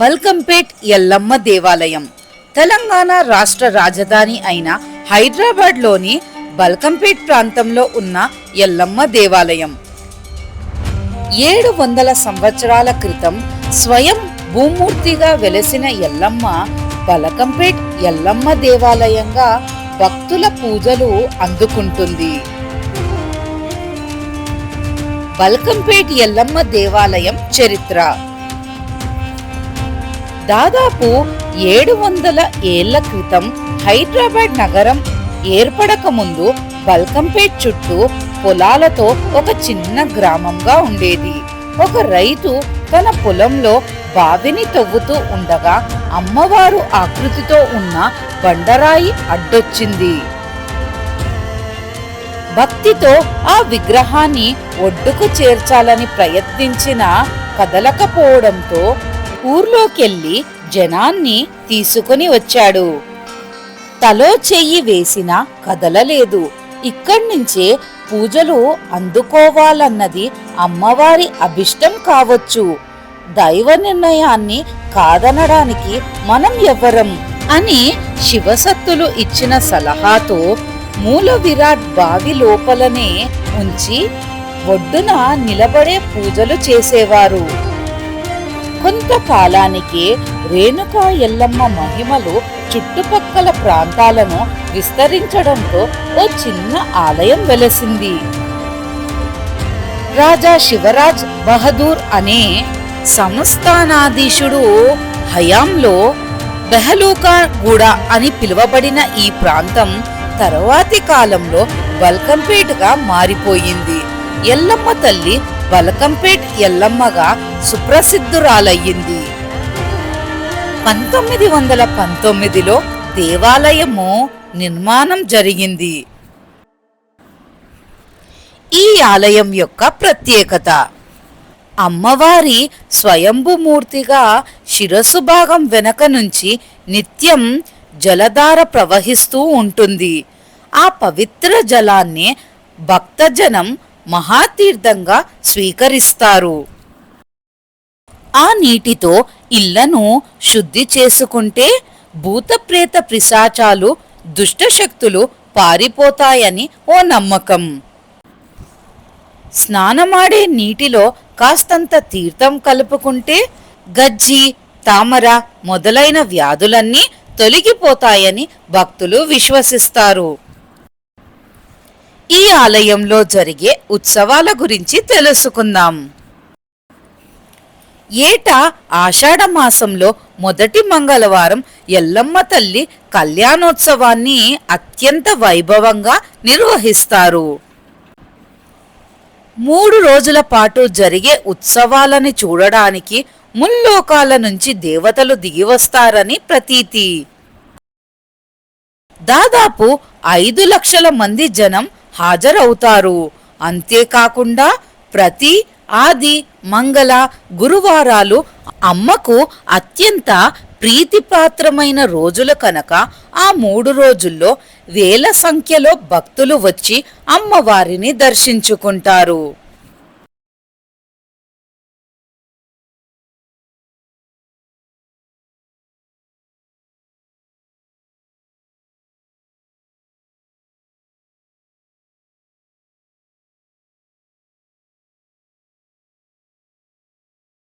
బల్కంపేట్ ఎల్లమ్మ దేవాలయం. తెలంగాణ రాష్ట్ర రాజధాని అయిన హైదరాబాద్లోని బల్కంపేట్ ప్రాంతంలో ఉన్న ఎల్లమ్మ దేవాలయం. ఏడు వందల సంవత్సరాల క్రితం స్వయం భూమూర్తిగా వెలసిన ఎల్లమ్మ బలకంపేట్ ఎల్లమ్మ దేవాలయంగా భక్తుల పూజలు అందుకుంటుంది. బల్కంపేట్ ఎల్లమ్మ దేవాలయం చరిత్ర. దాదాపు ఏడు వందల ఏళ్ళ క్రితం హైదరాబాద్ నగరం ఏర్పడక ముందు బల్కంపేట్ చుట్టూ పొలాలతో ఒక చిన్న గ్రామంగా ఉండేది. ఒక రైతు తన పొలంలో బావిని తవ్వుతూ ఉండగా అమ్మవారు ఆకృతితో ఉన్న బండరాయి అడ్డొచ్చింది. భక్తితో ఆ విగ్రహాన్ని ఒడ్డుకు చేర్చాలని ప్రయత్నించిన కదలకపోవడంతో ఊర్లోకెళ్ళి జనాన్ని తీసుకుని వచ్చాడు. తలో చెయ్యి వేసినా కదలలేదు. ఇక్కడ్నుంచే పూజలు అందుకోవాలన్నది అమ్మవారి అభిష్టం కావచ్చు. దైవ నిర్ణయాన్ని కాదనడానికి మనం ఎవరం అని శివసత్తులు ఇచ్చిన సలహాతో మూల విరాట్ బావి లోపలనే ఉంచి ఒడ్డున నిలబడే పూజలు చేసేవారు. కొంతకాలానికి రేణుకా ఎల్లమ్మ మహిమలు చుట్టుపక్కల ప్రాంతాలను విస్తరించడంతో ఓ చిన్న ఆలయం వెలసింది. రాజా శివరాజ్ బహదూర్ అనే సంస్థానాధీశుడు హయాంలో బెహలూకా గూడా అని పిలువబడిన ఈ ప్రాంతం తరువాతి కాలంలో బల్కంపేట్గా మారిపోయింది. ఎల్లమ్మ తల్లి బలకంపేట్ ఎల్లమ్మగా సుప్రసిద్ధురాలయ్యింది. పంతొమ్మిది వందల పంతొమ్మిదిలో దేవాలయము నిర్మాణం జరిగింది. ఈ ఆలయం యొక్క ప్రత్యేకత. అమ్మవారి స్వయంభుమూర్తిగా శిరస్సు భాగం వెనక నుంచి నిత్యం జలధార ప్రవహిస్తూ ఉంటుంది. ఆ పవిత్ర జలాన్ని భక్తజనం మహాతీర్థంగా స్వీకరిస్తారు. ఆ నీటితో ఇళ్ళను శుద్ధి చేసుకుంటే భూతప్రేత పిశాచాలు దుష్టశక్తులు పారిపోతాయని ఓ నమ్మకం. స్నానమాడే నీటిలో కాస్తంత తీర్థం కలుపుకుంటే గజ్జి తామర మొదలైన వ్యాధులన్నీ తొలగిపోతాయని భక్తులు విశ్వసిస్తారు. ఈ ఆలయంలో జరిగే ఉత్సవాల గురించి తెలుసుకుందాం. ఏటా ఆషాఢ మాసంలో మొదటి మంగళవారం ఎల్లమ్మ తల్లి కళ్యాణోత్సవాన్ని అత్యంత వైభవంగా నిర్వహిస్తారు. మూడు రోజుల పాటు జరిగే ఉత్సవాలని చూడడానికి ముల్లోకాల నుంచి దేవతలు దిగివస్తారని ప్రతీతి. దాదాపు ఐదు లక్షల మంది జనం హాజరవుతారు. అంతేకాకుండా ప్రతి ఆది మంగళ గురువారాలు అమ్మకు అత్యంత ప్రీతిపాత్రమైన రోజులు కనుక ఆ మూడు రోజుల్లో వేల సంఖ్యలో భక్తులు వచ్చి అమ్మవారిని దర్శించుకుంటారు.